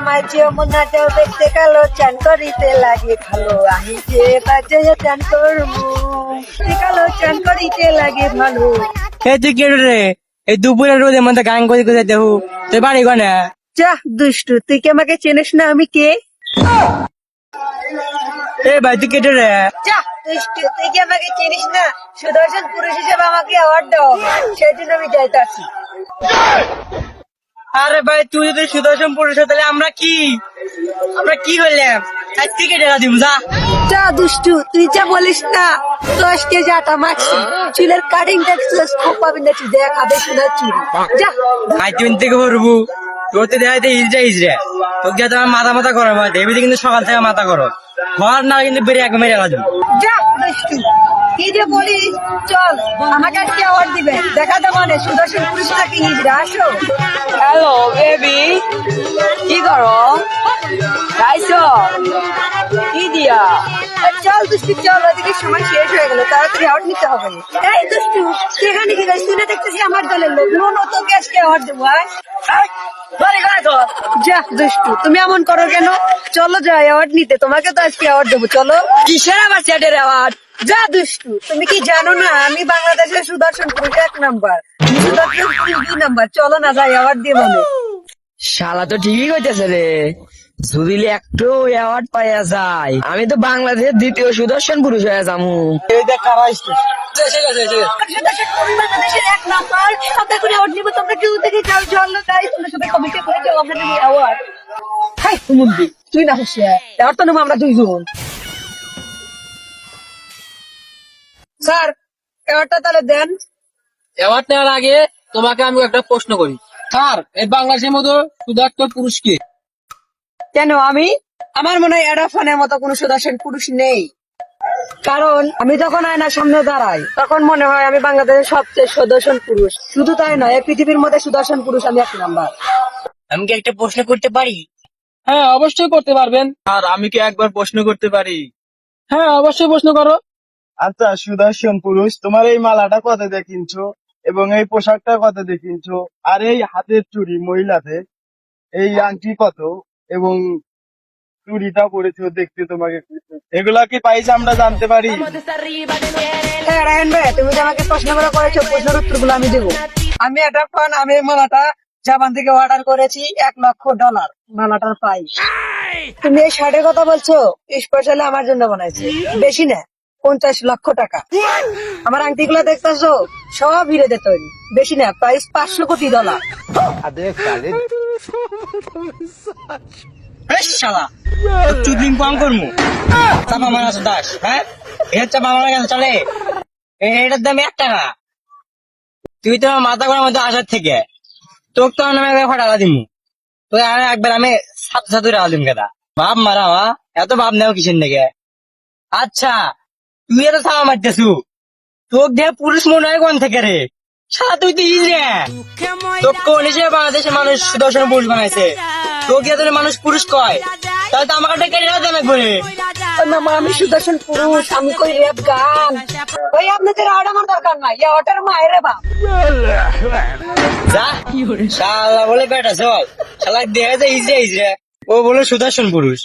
মাঝে মনাটাও দেখতে কালো চান করিতে লাগে ভালো। আমি যে বাজে চান করব কালো চান করিতে লাগে ভালো। এই তুই কে রে? এই দুপুরের রোদের মধ্যে গান করে করে দেহু তুই বাড়ি গনে যা দুষ্টু তুই কি আমাকে চেনিস না আমি কে? এ ভাই তুই কেটে রে? যা দুষ্টু তুই কি আমাকে চিনিস না? সুদর্শন পুরুষ হিসেবে আমাকে অ্যাওয়ার্ড দেওয়া সেই জন্য আমি যাইতাছি। আরে ভাই তুই যদি সুদর্শন পুরুষ তাহলে আমরা কি? আমরা কি হইলাম? আজ তুই কেটে দিব যা যা দুষ্টু তুই যা বলিস না। দশ কেজি আটা মাখছি চুলের কাটিং দেখছিস খুব পাবি না তুই দেখাবে শোনা চুল। যা। আজ তুই থেকে ভরবু তোর তো দেখাইতে ইজরা ইজরা তোকে যা তোমার মাথা মাথা করো ভাই দেবী কিন্তু সকাল থেকে মাথা করো ঘর না কিন্তু বেড়ে এক মেরে যা দুষ্টু। কি যে বলিস চল, আমাকে আজকে অ্যাওয়ার্ড দিবে? দেখা দেবো মানে সুদর্শন পুরুষ নাকি নিজরা আসো? হ্যালো বেবি কি করো? খাইছো? কি দিয়া? চল দুষ্টু, চল, ওদিকে সময় শেষ হয়ে গেল, তাড়াতাড়ি অ্যাওয়ার্ড নিতে হবে। এই দুষ্টু সেখানে কি গেছিস না দেখতেছি আমার দলের লোক। নো নো, তোকে আজকে অ্যাওয়ার্ড দেবো যা, দুষ্টু, তুমি এমন করো কেন? চলো যা অ্যাওয়ার্ড নিতে। তোমাকে তো আজকে অ্যাওয়ার্ড দেবো, চলো। কিসের আবার চ্যাটের আবার যা দুষ্টু তুমি কি জানো না আমি বাংলাদেশের সুদর্শন পুরুষ এক নাম্বার? সুদর্শন পুরুষ দুই নাম্বার। চলো না যাই অ্যাওয়ার্ড দিয়ে মানে শালা তো ঠিকই কইতেছে রে। যদি একটু অ্যাওয়ার্ড পাইয়া যায় আমি তো বাংলাদেশের দ্বিতীয় সুদর্শন পুরুষ হয়ে যামু। এই দেখ কারা আসছে। তাই না হচ্ছে তো আমরা দুইজন। স্যার অ্যাওয়ার্ডটা তাহলে দেন। অ্যাওয়ার্ড নেওয়ার আগে তোমাকে আমি একটা প্রশ্ন করি। স্যার এই বাংলাদেশের মতো সুদার্থ পুরুষকে কেন আমি? আমার মনে হয় এডাফানের মতো কোনো সুদর্শন পুরুষ নেই। কারণ আমি যখন আয়নার সামনে দাঁড়াই তখন মনে হয় আমি বাংলাদেশের সবচেয়ে সুদর্শন পুরুষ। শুধু তাই নয় এই পৃথিবীর মধ্যে সুদর্শন পুরুষ আমি এক নাম্বার। আমি কি একটা প্রশ্ন করতে পারি? হ্যাঁ অবশ্যই করতে পারবেন। আর আমি কি একবার প্রশ্ন করতে পারি? হ্যাঁ অবশ্যই প্রশ্ন করো। আচ্ছা সুদর্শন পুরুষ তোমার এই মালাটা কত দিয়ে কিনছো? এবং এই পোশাকটা কত দিয়ে কিনছো? আর এই হাতের চুড়ি মহিলাদের, এই আংটি কত? এবং চুরিটা পরেছো দেখতে তোমাকে এগুলা কি পাইছে আমরা জানতে পারি? হ্যাঁ তুমি যে আমাকে প্রশ্নগুলো করেছ, প্রশ্নের উত্তরগুলো আমি দেবো। আমি এটা ফান আমি মালাটা জাপান থেকে অর্ডার করেছি এক লক্ষ ডলার মালাটার প্রাইস তুমি এই শার্টের কথা বলছো স্পেশালি আমার জন্য বানাইছি। বেশি না। পঞ্চাশ লক্ষ টাকা। আমার আংটি গুলা দেখতেছো? সব হিরেদের তৈরি। বেশি না প্রাইস পাঁচশো কোটি ডলার চুদলিং পাম করমু। চাপা মারা দাস হ্যাঁ? এর চাপা মারা গেছে চলে। এটার দাম এক টাকা। তুই তো মাথা করার মধ্যে আসার থেকে। তোকে তো দিমু। তো আর একবার আমি সাত বাপ মারা এত বাপ নেও কিসের আচ্ছা তুই এত সামা মারতেছু? তোকে দিয়ে পুরুষ মনে হয় কোন থেকে রে? সারা তুই তো ইজ। রে তোকে কোন হিসেবে বাংলাদেশের মানুষ সুদর্শন পুরুষ বানাইছে? তোকে এত মানুষ পুরুষ কয়? তাহলে তো আমাকে ডেকে নিয়ে যাবে করে মামা আমি সুদর্শন পুরুষ আমি কই রেপ গান? ওই আপনাদের আর আমার দরকার নাই ইয়া ওটার মায়ের বাপ। যা শালা বলে বেটা চল। শালা দেখা যায় ইজরে ইজরে ও বলে সুদর্শন পুরুষ।